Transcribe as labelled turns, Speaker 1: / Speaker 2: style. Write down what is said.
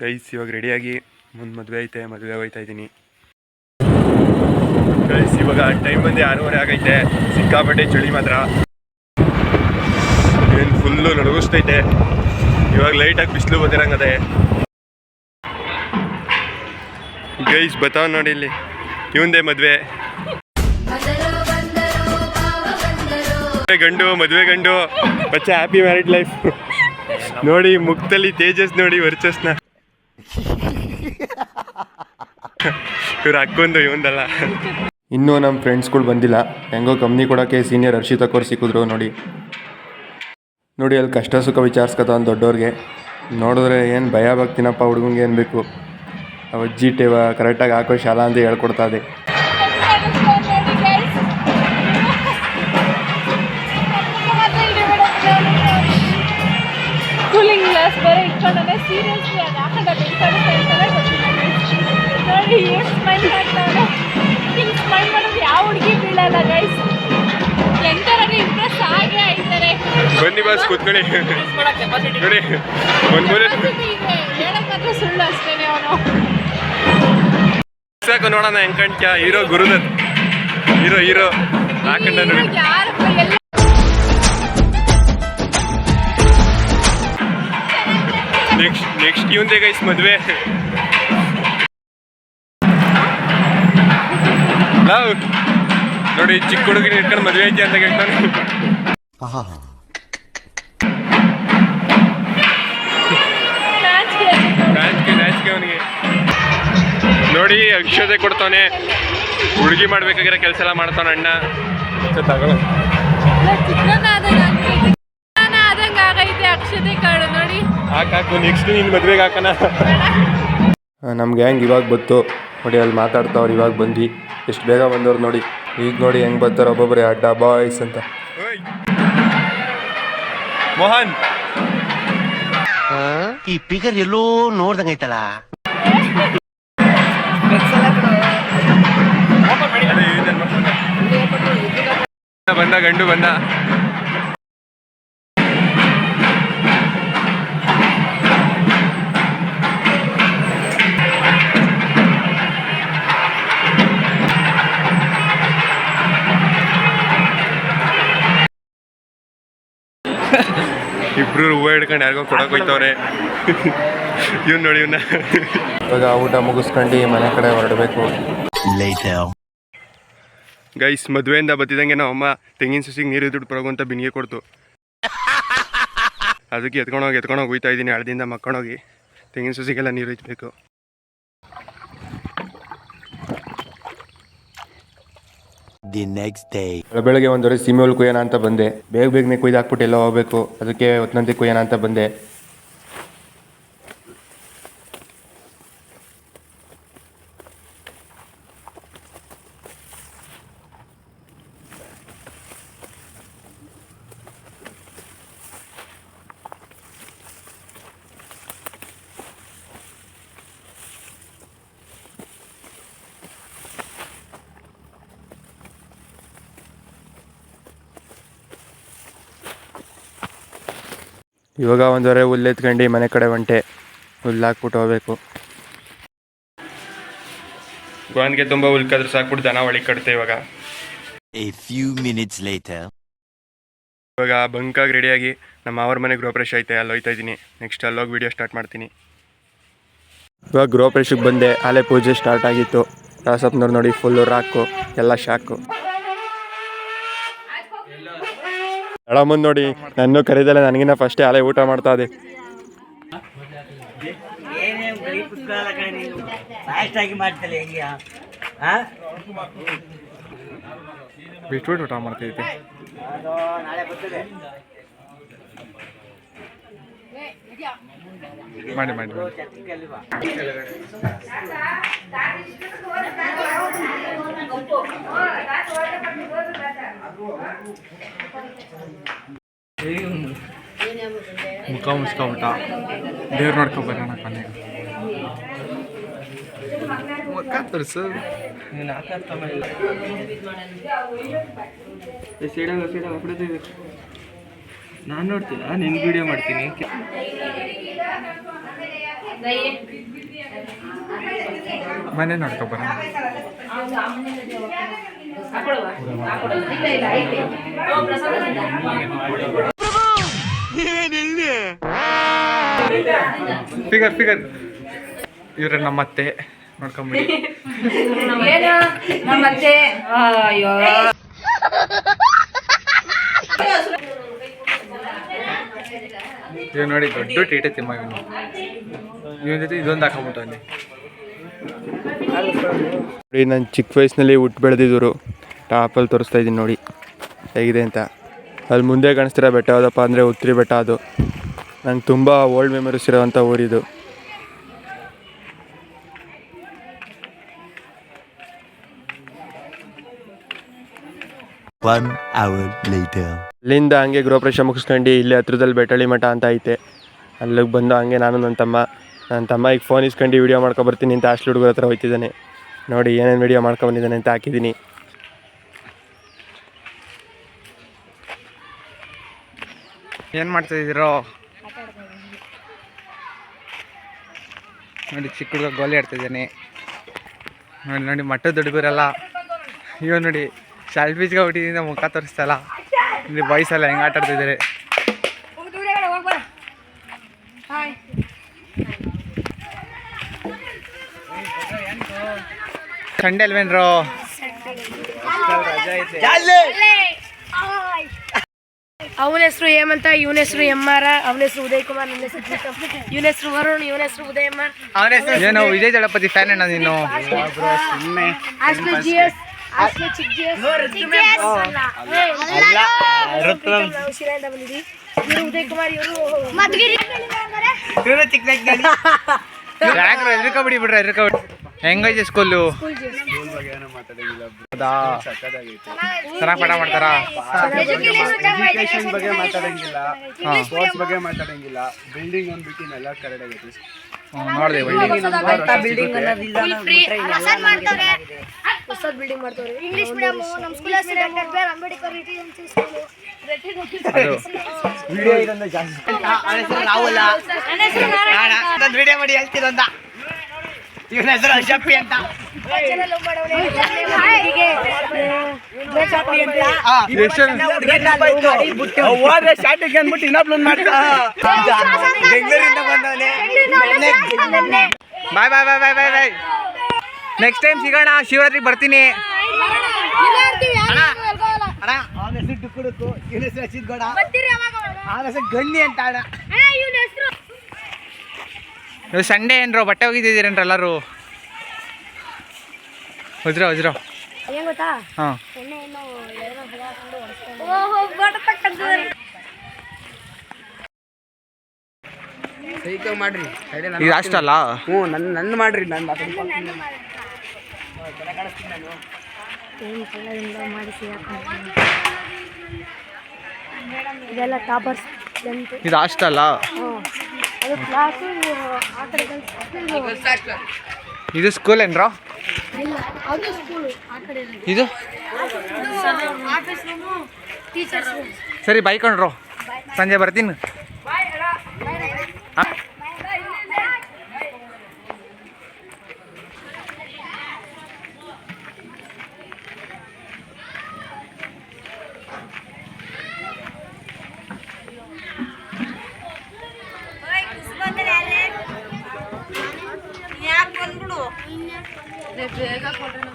Speaker 1: Guys ಇವಾಗ ರೆಡಿಯಾಗಿ ಮುಂದೆ ಮದುವೆ ಐತೆ, ಮದುವೆ ಹೋಯ್ತಾ ಇದ್ದೀನಿ. ಗೈಸ್ ಇವಾಗ ಟೈಮ್ ಬಂದು ಆರೂವರೆ ಆಗೈತೆ. ಸಿಕ್ಕಾಪಟ್ಟೆ ಚಳಿ ಮಾತ್ರ. ಏನು ಫುಲ್ಲು ನಡುಗಿಸ್ತೈತೆ. ಇವಾಗ ಲೈಟಾಗಿ ಬಿಸಿಲು ಬಂದಿರಂಗದೆ. ಗೈಸ್ ಬತಾವ್ ನೋಡಿ ಇಲ್ಲಿ. ಇವಂದೇ ಮದುವೆ. ಗಂಡು, ಮದುವೆ ಗಂಡು ಬಚ್ಚ ಹ್ಯಾಪಿ ಮ್ಯಾರಿಡ್ ಲೈಫ್ ನೋಡಿ, ಮುಕ್ತಲ್ಲಿ ತೇಜಸ್ ನೋಡಿ, ವರ್ಚಸ್ನ. ಇವ್ರು ಹಾಕೊಂಡು ಇವಂದಲ್ಲ ಇನ್ನೂ ನಮ್ಮ ಫ್ರೆಂಡ್ಸ್ಗಳು ಬಂದಿಲ್ಲ. ಹೆಂಗೋ ಕಂಪ್ನಿ ಕೊಡೋಕೆ ಸೀನಿಯರ್ ಹರ್ಷಿತ ಕೋರ್ ಸಿಕ್ಕಿದ್ರು ನೋಡಿ. ನೋಡಿ, ಅಲ್ಲಿ ಕಷ್ಟ ಸುಖ ವಿಚಾರಿಸ್ಕೊತ ಒಂದು ದೊಡ್ಡವ್ರಿಗೆ ನೋಡಿದ್ರೆ ಏನು ಭಯ ಭಕ್ತಿನಪ್ಪ ಹುಡುಗಂಗೆ ಏನು ಬೇಕು. ಅಜ್ಜಿ ಟೇವ ಕರೆಕ್ಟಾಗಿ ಹಾಕೋ ಶಾಲಾ ಅಂತ ಹೇಳ್ಕೊಡ್ತಾ ಇದೆ.
Speaker 2: ಬೇರೆ ಇಟ್ಕೊಂಡಾನೆ ಸೀರಿಯಸ್ಲಿ ಅದು ಯಾಕಂದ್ರೆ ಬೆಳ್ಕೊಂಡು ಹೇಳ್ತಾರೆ ಗೊತ್ತಿಲ್ಲ. ನೋಡಿ ಎಷ್ಟು ಸ್ಮೈಲ್ ಮಾಡ್ತಾವೆ ಹಿಂಗೆ ಸ್ಮೈಲ್ ಮಾಡೋದು ಯಾವ ಹುಡುಗಿ ಬೀಳಲ್ಲ ಗೈಸ್ ಎಂಟರಾಗ ಇಂಪ್ರೆಸ್ ಆಗೇ ಆಯ್ತಾರೆ
Speaker 1: ಬನ್ನಿ ಬಾಸ್ ಕೂತ್ಕೊಳ್ಳಿ. ನೋಡಿ ಒಂದು ಮೂಲೆ
Speaker 2: ಹೇಳಕ್ ಮಾತ್ರ ಸುಳ್ಳು ಅಷ್ಟೇನೆ ಅವನು.
Speaker 1: ಸಾಕು ನೋಡೋಣ ಹೆಂಗ್ ಕಾಣ್ತ್ಯಾ? ಹೀರೋ ಗುರುದತ್. ಹೀರೋ ಹೀರೋ ಹಾಕೊಂಡ ನೋಡಿ ನೆಕ್ಸ್ಟ್ ನೆಕ್ಸ್ಟ್ ಇವಂದೇ ಗೈಸ್ ಮದುವೆ. ಲವ್ ನೋಡಿ, ಚಿಕ್ಕ ಹುಡುಗಿನ ಇಟ್ಕೊಂಡು ಮದುವೆ ಐತಿ ಅಂತ ಕೇಳ್ತಾನೆ. ಅವನಿಗೆ. ನೋಡಿ ಅಕ್ಷತೆ ಕೊಡ್ತಾನೆ. ಹುಡುಗಿ ಮಾಡ್ಬೇಕಾಗಿರೋ ಕೆಲಸ ಎಲ್ಲ ಮಾಡ್ತಾನೆ ಅಣ್ಣ. ತಗೊಳ
Speaker 2: ಚಿತ್ರಾನ್ನ ಆದಂಗೆ ಆಗ್ತೈತೆ ಚಿತ್ರಾನ್ನ ಆದಂಗೆ ಆಗೈತೆ ಅಕ್ಷತೆ ಕಾಳು ನೋಡಿ
Speaker 1: ಹಾಕಾಕು ನೆಕ್ಸ್ಟ್ ನಿನ್ನ ಮದುವೆಗೆ ಹಾಕೋಣ. ನಮ್ಮ ಗ್ಯಾಂಗ್ ಇವಾಗ ಬತ್ತು ನೋಡಿ ಅಲ್ಲಿ ಮಾತಾಡ್ತಾವ್ರು ಇವಾಗ ಬಂದು ಎಷ್ಟು ಬೇಗ ಬಂದವ್ರು ನೋಡಿ. ಈಗ ನೋಡಿ ಹೆಂಗೆ ಬರ್ತಾರೆ ಒಬ್ಬೊಬ್ಬರೇ ಅಡ್ಡ ಬಾಯ್ಸ್ ಅಂತ. ಮೋಹನ್.
Speaker 3: ಈ ಫಿಗರ್ ಎಲ್ಲೋ ನೋಡ್ದಂಗೈತಲ್ಲ
Speaker 1: ಬಂದ ಗಂಡು ಬಂದ. ಇಬ್ರು ಹೂವು ಹಿಡ್ಕೊಂಡು ಯಾರಿಗೋ ಕೊಡಕ್ ಹೋಯ್ತವ್ರೆ. ಇವ್ನು ನೋಡಿ ಇವನ್ನ ಇವಾಗ ಊಟ ಮುಗಿಸ್ಕೊಂಡು ಮನೆ ಕಡೆ ಹೊರಡಬೇಕು. ಗೈಸ್ ಮದುವೆಯಿಂದ ಬತ್ತಿದಂಗೆ ನಾವು ಅಮ್ಮ ತೆಂಗಿನ ಸಸಿಗೆ ನೀರು ದುಡ್ಡು ಬರೋಗು ಅಂತ ಬಿನ್ಗೆ ಕೊಡ್ತು. ಅದಕ್ಕೆ ಎತ್ಕೊಂಡೋಗಿ ಎತ್ಕೊಂಡೋಗಿ ಹೋಗ್ತಾ ಇದ್ದೀನಿ. ಹಳದಿಂದ ಮಕ್ಕೊಂಡೋಗಿ. ತೆಂಗಿನ ಸಸಿಗೆಲ್ಲ ನೀರು ಇಚ್ಚಬೇಕು
Speaker 3: ದಿ ನೆಕ್ಸ್ಟ್ ಡೇ
Speaker 1: ಬೆಳಗ್ಗೆ ಒಂದೊರೆ ಸೀಮೆ ಹುಲ್ ಕುಯ್ಯೋಣ ಅಂತ ಬಂದೆ. ಬೇಗ ಬೇಗನೆ ಕುಯ್ದು ಹಾಕ್ಬಿಟ್ಟು ಎಲ್ಲ ಹೋಗ್ಬೇಕು. ಅದಕ್ಕೆ ಹೊತ್ತಂತೆ ಕುಯ್ಯೋಣ ಅಂತ ಬಂದೆ. ಇವಾಗ ಒಂದೂವರೆ ಹುಲ್ಲು ಎತ್ಕೊಂಡು ಮನೆ ಕಡೆ ಹೊಂಟೆ ಹುಲ್ಲು ಹಾಕ್ಬಿಟ್ಟು ಹೋಗ್ಬೇಕು. ಗೋನ್ಗೆ ತುಂಬ ಹುಲ್ಕಾದ್ರೆ ಸಾಕ್ಬಿಟ್ಟು ದನ ಒಳಗೆ ಕಟ್ತೆ ಇವಾಗ.
Speaker 3: ಎ ಫ್ಯೂ ಮಿನಿಟ್ಸ್ ಲೇಟರ್
Speaker 1: ಇವಾಗ ಬಂಕಾಗಿ ರೆಡಿಯಾಗಿ ನಮ್ಮ ಅವ್ರ ಮನೆ ಗೃಹಪ್ರವೇಶ ಐತೆ ಅಲ್ಲಿ ಹೋಯ್ತಾ ಇದ್ದೀನಿ. ನೆಕ್ಸ್ಟ್ ಅಲ್ಲೋಗಿ ವಿಡಿಯೋ ಸ್ಟಾರ್ಟ್ ಮಾಡ್ತೀನಿ. ಇವಾಗ ಗೃಹಪ್ರವೇಶಕ್ಕೆ ಬಂದೆ ಅಲ್ಲೇ ಪೂಜೆ ಸ್ಟಾರ್ಟ್ ಆಗಿತ್ತು. ರಾಸಪ್ನವ್ರು ನೋಡಿ ಫುಲ್ಲು ರಾಕು ಎಲ್ಲ ಶಾಕು ಮುಂದೆ ನೋಡಿ ನನ್ನ ಕರೀದಲ್ಲ ನನಗಿನ್ನ ಫಸ್ಟ್ ಹಾಲೆ ಊಟ ಮಾಡ್ತಾ ಇದೆ. ಬಿಟ್ಬಿಟ್ಟು ಊಟ ಮಾಡ್ತೈತೆ
Speaker 4: ಅದು ನಾಳೆ ಬರ್ತದೆ.
Speaker 1: ಮಾಡಿ ಮಾಡಿ
Speaker 5: ಮುಖ ಮುಚ್ಕೊಬಿಟ್ಟ. ದೇವ್ರು ನೋಡ್ಕೊ ಬರೋಣ ಕೊನೆಗೆ ಮುಖ ತೋರಿಸು ನಾನು ನೋಡ್ತೀರಾ ನಿನ್ಗೆ ವಿಡಿಯೋ ಮಾಡ್ತೀನಿ. ಮನೆ ನೋಡ್ಕೊಬರ ಫಿಗರ್ ಫಿಗರ್. ಇವ್ರೆ ನಮ್ಮತ್ತೆ ನೋಡ್ಕೊಂಬಿಡಿ.
Speaker 2: ಅಯ್ಯೋ.
Speaker 5: ಇವ್ ನೋಡಿ ದೊಡ್ಡ ಟೀಟೆ ತಿಮ್ಮ ಇವನು. ಇವನ ಜೊತೆ ಇದೊಂದು ಹಾಕೊಂಬಿಟ್ಟು ಅಲ್ಲಿ
Speaker 1: ನೋಡಿ ನಾನು ಚಿಕ್ಕ ವಯಸ್ಸಿನಲ್ಲಿ ಹುಟ್ಟು ಬೆಳೆದಿದ್ರು ಟಾಪಲ್ಲಿ ತೋರಿಸ್ತಾ ಇದ್ದೀನಿ ನೋಡಿ. ಹೇಗಿದೆ ಅಂತ. ಅಲ್ಲಿ ಮುಂದೆ ಕಾಣಿಸ್ತಿರೋ ಬೆಟ್ಟ ಯಾವುದಪ್ಪ ಅಂದರೆ ಉತ್ತರಿ ಬೆಟ್ಟ ಅದು. ನಂಗೆ ತುಂಬ ಓಲ್ಡ್ ಮೆಮೊರೀಸ್ ಇರೋವಂಥ ಊರಿದು.
Speaker 3: One hour later.
Speaker 1: ಅಲ್ಲಿಂದ ಹಂಗೆ ಗೃಹಪ್ರವೇಶ ಮುಗಿಸ್ಕೊಂಡು ಇಲ್ಲಿ ಹತ್ರದಲ್ಲಿ ಬೆಟ್ಟಳಿ ಮಠ ಅಂತ ಐತೆ. ಅಲ್ಲಿಗೆ ಬಂದು ಹಂಗೆ ನಾನು ನನ್ನ ತಮ್ಮ ನನ್ನ ತಮ್ಮ ಈಗ ಫೋನ್ ಇಸ್ಕೊಂಡು ವೀಡಿಯೋ ಮಾಡ್ಕೊ ಬರ್ತೀನಿ ಅಂತ ಅಷ್ಟು ಹುಡುಗರ ಹತ್ರ ಹೋಗ್ತಿದ್ದಾನೆ ನೋಡಿ ಏನೇನು ವೀಡಿಯೋ ಮಾಡ್ಕೊಬಂದಿದ್ದಾನೆ ಅಂತ ಹಾಕಿದ್ದೀನಿ.
Speaker 5: ಏನು ಮಾಡ್ತಾ ಇದ್ದೀರೋ? ನೋಡಿ ಚಿಕ್ಕ ಹುಡುಗ ಗೋಲಿ ಆಡ್ತಿದ್ದೀನಿ ನೋಡಿ ನೋಡಿ, ಮಠದ ದುಡುಗರೆಲ್ಲ ಇವ ನೋಡಿ ಶಾರ್ಟ್ ಬೀಚ್ಗೆ ಹುಟ್ಟಿದಿಂದ ಮುಖ ತೋರಿಸ್ತಲ್ಲ ಇಲ್ಲಿ ಬಾಯ್ಸ್ ಎಲ್ಲ ಹೆಂಗೆ ಆಟ ಆಡ್ತಿದ್ದಾರೆ ಸಂಡೆ ಅಲ್ವೇನ್ರು?
Speaker 6: ಅವನ ಹೆಸರು ಹೇಮಂತ ಇವನ ಹೆಸರು ಎಂ ಆರ್ ಅವನ ಹೆಸರು ಉದಯ್ ಕುಮಾರ್ ನನ್ನ ಹೆಸರು ಇವನ ಹೆಸರು ವರುಣ್ ಇವನ ಹೆಸರು ಉದಯ್ ಎಂ ಆರ್
Speaker 5: ಏನು? ವಿಜಯ್ ದಳಪತಿ ಫ್ಯಾನ್ ಅಣ್ಣ ನೀನು?
Speaker 6: ಆಸ್ಲೆ ಜಿ ಎಸ್ ಆಸ್ಲೆ ಚಿಕ್ ಜಿ ಎಸ್ ಶಿಲೆಯಿಂದ
Speaker 5: ಹೆಂಗೈತೆ ಸ್ಕೂಲು ಹೌದಾ ಚೆನ್ನಾಗಿ ಪಾಠ ಮಾಡ್ತಾರಾ
Speaker 7: ಎಜುಕೇಶನ್ ಬಗ್ಗೆ ಮಾತಾಡಂಗಿಲ್ಲ ಸ್ಪೋರ್ಟ್ಸ್ ಬಗ್ಗೆ ಮಾತಾಡಂಗಿಲ್ಲ ಬಿಲ್ಡಿಂಗ್ ಒಂದು ಬಿಟ್ಟಿನ ಎಲ್ಲ ಕರೆಕ್ಟ್ ಆಗೈತೆ
Speaker 5: ಹ್ಮ್, ನೋಡ್ದೆ
Speaker 6: ಹೊಸ ಬಿಲ್ಡಿಂಗ್ ಮಾಡ್ತಾರೆ ಇಂಗ್ಲಿಷ್ ಮೀಡಿಯಂ ನಮ್ಮ ಸ್ಕೂಲ್ ಹೆಸರು doctor B R Ambedkar residency school
Speaker 7: video ಇರೋದು ಜಾಸ್ತಿ
Speaker 4: ವಿಡಿಯೋ ಮಾಡಿ ಹೇಳ್ತೀರಂತ ಇವನ ಹೆಸರು ಅಶಪ್ಪಿ ಅಂತ. ಹೋದ್ರೆ ಅಂದ್ಬಿಟ್ಟು ಇನ್ನೊಬ್ಳು ಮಾಡ್ತಾ ಬೆಂಗಳೂರಿಂದ ಬಂದವನೇ
Speaker 5: ಬಾಯ್ ಬಾಯ್ ಬಾಯ್ ಬಾಯ್ ಬಾಯ್. ಬಾಯ್ ನೆಕ್ಸ್ಟ್ ಟೈಮ್ ಸಿಗೋಣ ಶಿವರಾತ್ರಿ ಬರ್ತೀನಿ.
Speaker 4: ಅಣ್ಣ ಅವನ ಹೆಸರು ಡುಕ್ಕುಡುಕು ಇವನ ಹೆಸರು ಹಸಿದ್ ಗೌಡ. ಅವನ ಹೆಸರು ಗಣ್ಣಿ ಅಂತ ಅಣ್ಣ.
Speaker 5: ಇದು ಸಂಡೇ ಏನ್ರೋ ಬಟ್ಟೆ ಹೋಗಿದ್ದೀರೇನ್ರ ಎಲ್ಲರೂ? ವಜ್ರ ವಜ್ರ ಹಾಂ.
Speaker 7: ಮಾಡ್ರಿ.
Speaker 5: ಇದು ಅಷ್ಟಲ್ಲ
Speaker 7: ಹ್ಞೂ ನನ್ನ ನನ್ನ ಮಾಡ್ರಿ
Speaker 6: ನನ್ನ ಇದೆಲ್ಲ ಟಾಪರ್ಸ್
Speaker 5: ಇದು ಅಷ್ಟಲ್ಲ ಇದು ಸ್ಕೂಲ್ ಏನ್ರೋ? ಇದು? ಸರಿ ಬೈಕೊಂಡ್ರು ಸಂಜೆ ಬರ್ತೀನಿ.
Speaker 2: যে এটা করেন